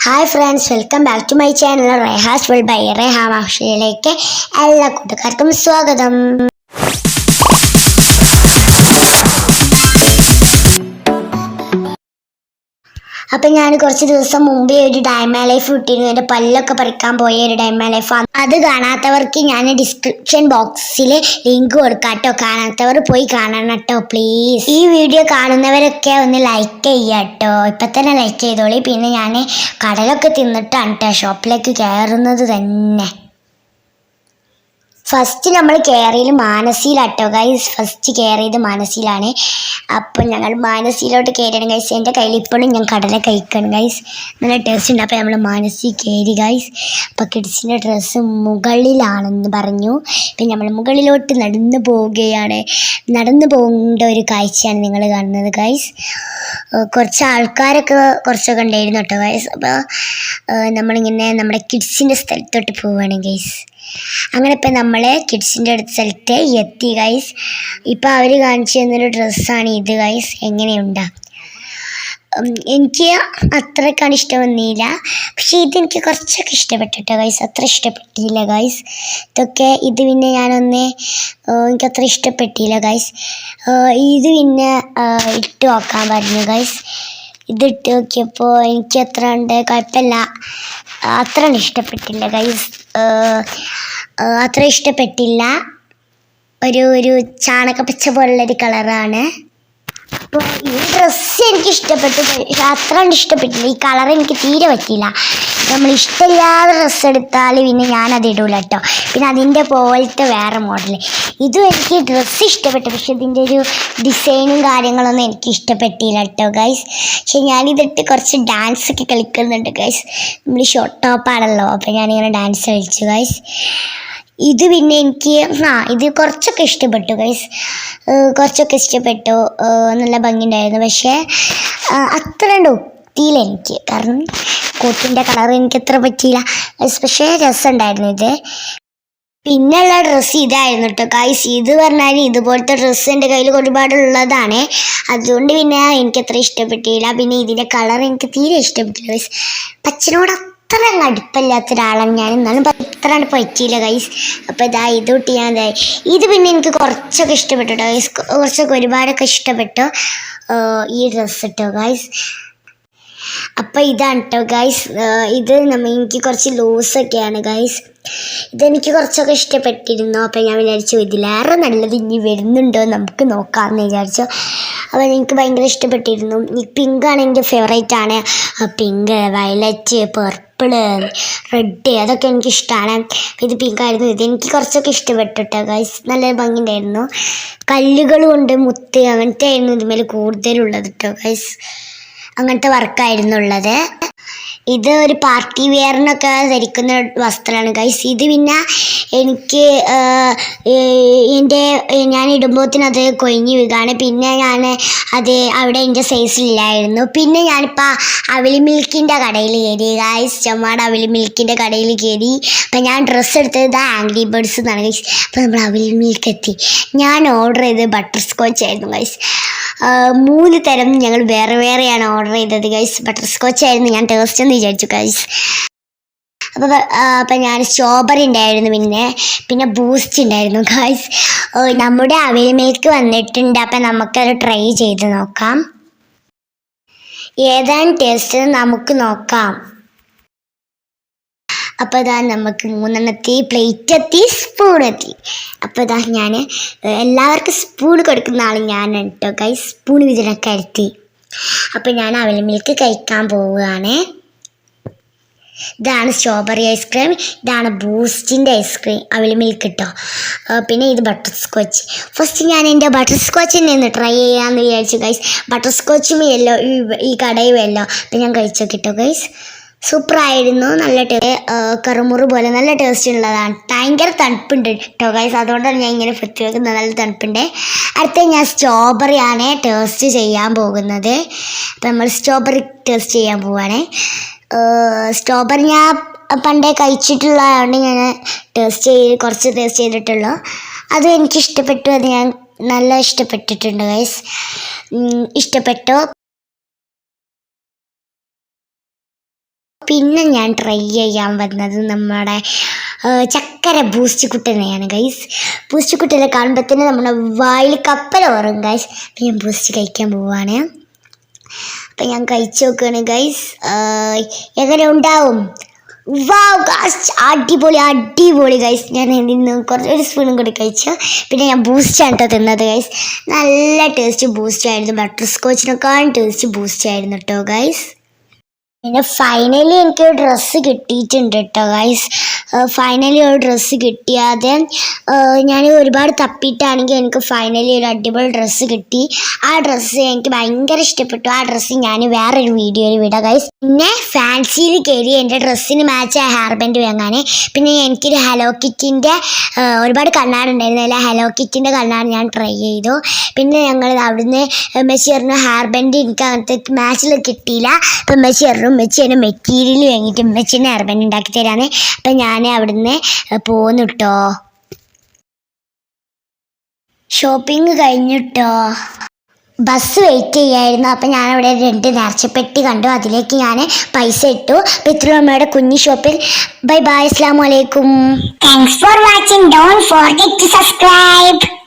Hi friends welcome back to my channel Rehas by Reha എല്ലാ കൂട്ടുകാർക്കും സ്വാഗതം. അപ്പൊ ഞാൻ കുറച്ച് ദിവസം മുമ്പേ ഒരു ഡയമ ലൈഫ് ഇട്ടിരുന്നു എന്റെ പല്ലൊക്കെ പറിക്കാൻ പോയ ഒരു ഡയമ ലൈഫ് അത് കാണാത്തവർക്ക് ഞാൻ ഡിസ്ക്രിപ്ഷൻ ബോക്സിൽ ലിങ്ക് കൊടുക്കാം കേട്ടോ കാണാത്തവർ പോയി കാണണം കേട്ടോ പ്ലീസ് ഈ വീഡിയോ കാണുന്നവരൊക്കെ ഒന്ന് ലൈക്ക് ചെയ്യാട്ടോ ഇപ്പൊ തന്നെ ലൈക്ക് ചെയ്തോളി. പിന്നെ ഞാൻ കടലൊക്കെ തിന്നിട്ടാണ് കേട്ടോ ഷോപ്പിലേക്ക് കയറുന്നത് തന്നെ. ഫസ്റ്റ് നമ്മൾ കയറിയിൽ മാനസിയിലാട്ടോ ഗൈസ് ഫസ്റ്റ് കയറിയത് മാനസിയിലാണ്. അപ്പം ഞങ്ങൾ മാനസിയിലോട്ട് കയറിയാണ് ഗൈസ് എന്റെ കയ്യിൽ ഇപ്പോഴും ഞാൻ കടല കഴിക്കണം ഗൈസ് നല്ല ടേസ്റ്റ് ഉണ്ട്. അപ്പോൾ നമ്മൾ മാനസി കയറി ഗൈസ് അപ്പോൾ കിഡ്സിന്റെ ഡ്രസ്സ് മുകളിലാണെന്ന് പറഞ്ഞു. പിന്നെ നമ്മൾ മുകളിലോട്ട് നടന്നു പോവുകയാണ്. നടന്നു പോകേണ്ട ഒരു കാഴ്ചയാണ് നിങ്ങൾ കാണുന്നത് ഗൈസ് കുറച്ച് ആൾക്കാരൊക്കെ കുറച്ചൊക്കെ ഉണ്ടായിരുന്നു കേട്ടോ ഗൈസ് അപ്പോൾ നമ്മളിങ്ങനെ നമ്മുടെ കിഡ്സിന്റെ സ്ഥലത്തോട്ട് പോവുകയാണ് ഗൈസ് അങ്ങനെ ഇപ്പം നമ്മൾ കിഡ്സിന്റെ അടുത്ത സ്ഥലത്ത് എത്തി ഗൈസ് ഇപ്പോൾ അവർ കാണിച്ചു തന്നൊരു ഡ്രസ്സാണ് ഇത് ഗൈസ് എങ്ങനെയുണ്ടാ? എനിക്ക് അത്രക്കാണ് ഇഷ്ടം വന്നില്ല. പക്ഷേ ഇതെനിക്ക് കുറച്ചൊക്കെ ഇഷ്ടപ്പെട്ടിട്ടോ ഗൈസ് അത്ര ഇഷ്ടപ്പെട്ടില്ല ഗൈസ് ഇതൊക്കെ ഇത് പിന്നെ ഞാനൊന്ന് എനിക്കത്ര ഇഷ്ടപ്പെട്ടില്ല ഗൈസ് ഇത് പിന്നെ ഇട്ട് നോക്കാൻ പറഞ്ഞു ഗൈസ് ഇത് ഇട്ട് നോക്കിയപ്പോൾ എനിക്ക് അത്ര ഉണ്ട് കുഴപ്പമില്ല. അത്ര ഇഷ്ടപ്പെട്ടില്ല ഗൈസ് അത്ര ഇഷ്ടപ്പെട്ടില്ല. ഒരു ഒരു ചാണകപ്പച്ച പോലുള്ളൊരു കളറാണ് അപ്പോൾ ഈ ഡ്രസ്സ് എനിക്ക് ഇഷ്ടപ്പെട്ടു. അത്ര കണ്ട് ഇഷ്ടപ്പെട്ടില്ല. ഈ കളർ എനിക്ക് തീരെ പറ്റിയില്ല. നമ്മൾ ഇഷ്ടമില്ലാതെ ഡ്രസ്സ് എടുത്താൽ പിന്നെ ഞാനത് ഇടൂല കേട്ടോ. പിന്നെ അതിന്റെ പോലത്തെ വേറെ മോഡൽ ഇതും എനിക്ക് ഡ്രസ്സ് ഇഷ്ടപ്പെട്ടു. പക്ഷെ ഇതിന്റെ ഒരു ഡിസൈനും കാര്യങ്ങളൊന്നും എനിക്ക് ഇഷ്ടപ്പെട്ടില്ല കേട്ടോ ഗൈസ് പക്ഷെ ഞാനിതിട്ട് കുറച്ച് ഡാൻസ് ഒക്കെ കളിക്കുന്നുണ്ട് ഗൈസ് നമ്മൾ ഷോർട്ട് ടോപ്പാണല്ലോ അപ്പോൾ ഞാനിങ്ങനെ ഡാൻസ് കളിച്ചു ഗൈസ് ഇത് പിന്നെ എനിക്ക് ആ ഇത് കുറച്ചൊക്കെ ഇഷ്ടപ്പെട്ടു ഗൈസ് കുറച്ചൊക്കെ ഇഷ്ടപ്പെട്ടു. നല്ല ഭംഗിയുണ്ടായിരുന്നു. പക്ഷേ അത്ര ഒത്തിയില്ല എനിക്ക്. കാരണം കോട്ടിന്റെ കളർ എനിക്ക് അത്ര പറ്റിയില്ല. പക്ഷേ രസമുണ്ടായിരുന്നു ഇത്. പിന്നെയുള്ള ഡ്രസ്സ് ഇതായിരുന്നു കേട്ടോ ഗൈസ് ഇത് പറഞ്ഞാൽ ഇതുപോലത്തെ ഡ്രസ്സ് എന്റെ കയ്യിൽ ഒരുപാട് ഉള്ളതാണ്. അതുകൊണ്ട് പിന്നെ എനിക്ക് അത്ര ഇഷ്ടപ്പെട്ടില്ല. പിന്നെ ഇതിന്റെ കളർ എനിക്ക് തീരെ ഇഷ്ടപ്പെട്ടില്ല പച്ചനോട് അത്ര അങ്ങ് ഒരാളാണ് ഞാൻ. എന്നാലും അത്ര പറ്റിയില്ല ഗൈസ് അപ്പോൾ ഇതാ ഇത് കൂട്ടി ഞാൻ ഇതായി ഇത് പിന്നെ എനിക്ക് കുറച്ചൊക്കെ ഇഷ്ടപ്പെട്ടു കേട്ടോ ഗൈസ് കുറച്ചൊക്കെ ഒരുപാടൊക്കെ ഇഷ്ടപ്പെട്ടു. ഈ ഡ്രസ്സ് കേട്ടോ ഗൈസ് അപ്പം ഇതാണ് കേട്ടോ ഗൈസ് ഇത് നമ്മ എനിക്ക് കുറച്ച് ലൂസൊക്കെയാണ് ഗൈസ് ഇതെനിക്ക് കുറച്ചൊക്കെ ഇഷ്ടപ്പെട്ടിരുന്നു. അപ്പം ഞാൻ വിചാരിച്ചു ഇതിലേറെ നല്ലത് ഇനി വരുന്നുണ്ടോ നമുക്ക് നോക്കാമെന്ന് വിചാരിച്ചു. അപ്പോൾ എനിക്ക് ഭയങ്കര ഇഷ്ടപ്പെട്ടിരുന്നു. ഈ പിങ്കാണ് എന്റെ ഫേവറേറ്റ് ആണ്. പിങ്ക് വയലറ്റ് പർപ്പിൾ റെഡ് അതൊക്കെ എനിക്ക് ഇഷ്ടമാണ് ഇത് പിങ്കായിരുന്നു ഇത് എനിക്ക് കുറച്ചൊക്കെ ഇഷ്ടപ്പെട്ടു കേട്ടോ ഗൈസ് നല്ല ഭംഗിയുണ്ടായിരുന്നു. കല്ലുകളുണ്ട് മുത്ത് അങ്ങനത്തെ ആയിരുന്നു ഇതുമേൽ കൂടുതലുള്ളത് കേട്ടോ ഗൈസ് അങ്ങനത്തെ വർക്കായിരുന്നു ഉള്ളത്. ഇത് ഒരു പാർട്ടി വെയറിനൊക്കെ ധരിക്കുന്ന വസ്ത്രമാണ്. ഗൈസ് ഇത് പിന്നെ എനിക്ക് എന്റെ ഞാൻ ഇടുമ്പോത്തിന് അത് കൊഴിഞ്ഞു വീകാണ് പിന്നെ ഞാൻ അത് അവിടെ എന്റെ സൈസിലില്ലായിരുന്നു. പിന്നെ ഞാനിപ്പോൾ അവലി മിൽക്കിന്റെ കടയിൽ കയറി. ഗൈസ് ചമ്മാട് അവലി മിൽക്കിന്റെ കടയിൽ കയറി. അപ്പം ഞാൻ ഡ്രസ്സ് എടുത്തത് ഇതാ ആംഗ്രി ബേർഡ്സ് എന്നാണ് ഗൈസ് അപ്പോൾ നമ്മൾ അവലി മിൽക്ക് എത്തി. ഞാൻ ഓർഡർ ചെയ്തത് ബട്ടർ സ്കോച്ച് ആയിരുന്നു ഗൈസ് മൂന്ന് തരം ഞങ്ങൾ വേറെ വേറെയാണ് ഓർഡർ ചെയ്തത് ഗൈസ് ബട്ടർ സ്കോച്ച് ആയിരുന്നു. ഞാൻ ടേസ്റ്റ് എന്ന് വിചാരിച്ചു ഗൈസ് അപ്പോൾ അപ്പം ഞാൻ സ്ട്രോബെറി ഉണ്ടായിരുന്നു പിന്നെ. പിന്നെ ബൂസ്റ്റ് ഉണ്ടായിരുന്നു ഗൈസ് നമ്മുടെ അവിൽ മിൽക്ക് വന്നിട്ടുണ്ട്. അപ്പം നമുക്കത് ട്രൈ ചെയ്ത് നോക്കാം. ഏതാണ് ടേസ്റ്റ് നമുക്ക് നോക്കാം. അപ്പോൾ ഇതാ നമുക്ക് മൂന്നെണ്ണത്തി പ്ലേറ്റ് എത്തി സ്പൂൺ എത്തി. അപ്പോൾ ഇതാ ഞാൻ എല്ലാവർക്കും സ്പൂൺ കൊടുക്കുന്ന ആൾ ഞാൻ കേട്ടോ കൈ സ്പൂൺ ഇതിനൊക്കെ എത്തി അപ്പോൾ ഞാൻ അവൽ മിൽക്ക് കഴിക്കാൻ പോവുകയാണ്. ഇതാണ് സ്ട്രോബെറി ഐസ്ക്രീം ഇതാണ് ബൂസ്റ്റിന്റെ ഐസ്ക്രീം അവൽ മിൽക്ക് കിട്ടോ പിന്നെ ഇത് ബട്ടർ സ്കോച്ച് ഫസ്റ്റ് ഞാൻ എന്റെ ബട്ടർ സ്കോച്ചിൽ നിന്ന് ട്രൈ ചെയ്യാമെന്ന് വിചാരിച്ചു ഗൈസ് ബട്ടർ സ്കോച്ചും എല്ലോ ഈ കടയും എല്ലോ അപ്പം ഞാൻ കഴിച്ചു കിട്ടോ ഗൈസ് സൂപ്പറായിരുന്നു നല്ല ടേ കറുമുറു പോലെ നല്ല ടേസ്റ്റ് ഉള്ളതാണ്. ഭയങ്കര തണുപ്പുണ്ട് കേട്ടോ ഗൈസ് അതുകൊണ്ടാണ് ഞാൻ ഇങ്ങനെ വൃത്തി വെക്കുന്നത് നല്ല തണുപ്പുണ്ട്. അടുത്ത ഞാൻ സ്ട്രോബെറി ആണ് ടേസ്റ്റ് ചെയ്യാൻ പോകുന്നത്. അപ്പം നമ്മൾ സ്ട്രോബെറി ടേസ്റ്റ് ചെയ്യാൻ പോവാണ്. സ്ട്രോബെറി ഞാൻ പണ്ടേ കഴിച്ചിട്ടുള്ളതുകൊണ്ട് ഞാൻ ടേസ്റ്റ് ചെയ്ത് കുറച്ച് ടേസ്റ്റ് ചെയ്തിട്ടുള്ളൂ. അത് എനിക്ക് ഇഷ്ടപ്പെട്ടു അത് ഞാൻ നല്ല ഇഷ്ടപ്പെട്ടിട്ടുണ്ട് ഗൈസ് ഇഷ്ടപ്പെട്ടു. പിന്നെ ഞാൻ ട്രൈ ചെയ്യാൻ വന്നത് നമ്മുടെ ചക്കര ബൂസ്റ്റ് കുട്ടനെയാണ് ഗൈസ് ബൂസ്റ്റ് കുട്ടനെ കാണുമ്പോൾ തന്നെ നമ്മുടെ വായിൽ കപ്പൽ ഓറും ഗൈസ് ഞാൻ ബൂസ്റ്റ് കഴിക്കാൻ പോവാണ്. അപ്പം ഞാൻ കഴിച്ചു നോക്കുകയാണ് ഗൈസ് എങ്ങനെ ഉണ്ടാവും? വാവ് ഗാസ് അടിപൊളി അടിപൊളി ഗൈസ് ഞാൻ ഇന്ന് കുറച്ച് ഒരു സ്പൂണും കൂടി കഴിച്ചു പിന്നെ ഞാൻ ബൂസ്റ്റാണ് കേട്ടോ തിന്നത് ഗൈസ് നല്ല ടേസ്റ്റ് ബൂസ്റ്റ് ആയിരുന്നു. ബട്ടർ സ്കോച്ചിനൊക്കെ ടേസ്റ്റ് ബൂസ്റ്റ് ആയിരുന്നു കേട്ടോ ഗൈസ് പിന്നെ ഫൈനലി എനിക്ക് ഡ്രസ്സ് കിട്ടിയിട്ടുണ്ട് കേട്ടോ ഗൈസ് ഫൈനലി ഒരു ഡ്രസ്സ് കിട്ടിയാതെ ഞാൻ ഒരുപാട് തപ്പിയിട്ടാണെങ്കിൽ എനിക്ക് ഫൈനലി ഒരു അടിപൊളി ഡ്രസ്സ് കിട്ടി. ആ ഡ്രസ്സ് എനിക്ക് ഭയങ്കര ഇഷ്ടപ്പെട്ടു. ആ ഡ്രസ്സ് ഞാൻ വേറൊരു വീഡിയോയിൽ വിടാം ഗൈസ് പിന്നെ ഫാൻസിയിൽ കയറി എന്റെ ഡ്രസ്സിന് മാച്ച് ആ ഹെയർ ബാൻഡ് വാങ്ങാൻ പിന്നെ എനിക്കൊരു ഹലോ കിറ്റിന്റെ ഒരുപാട് കണ്ണാട് ഉണ്ടായിരുന്നു. അല്ല ഹലോ കിറ്റിന്റെ കണ്ണാട് ഞാൻ ട്രൈ ചെയ്തു. പിന്നെ ഞങ്ങൾ അവിടുന്ന് മെസ്സി പറഞ്ഞു ഹെയർ ബാൻഡ് എനിക്ക് അങ്ങനത്തെ മാച്ചിൽ കിട്ടിയില്ല. അപ്പം മെസ്സി പറഞ്ഞു മെസ്സി എന്റെ മെറ്റീരിയൽ വാങ്ങിയിട്ട് മെച്ചിന്റെ അർബൻ ഉണ്ടാക്കി തരാന്ന്. അപ്പം ഞാൻ അവിടുന്ന് പോന്നു കേട്ടോ ഷോപ്പിംഗ് കഴിഞ്ഞിട്ടോ? ബസ് വെയിറ്റ് ചെയ്യായിരുന്നു. അപ്പം ഞാനവിടെ രണ്ട് നേർച്ചപ്പെട്ടി കണ്ടു. അതിലേക്ക് ഞാൻ പൈസ ഇട്ടു. പിതൃമ്മയുടെ കുഞ്ഞു ഷോപ്പിൽ. ബൈ ബൈ അസ്സാം വലൈക്കും thanks for watching don't forget to subscribe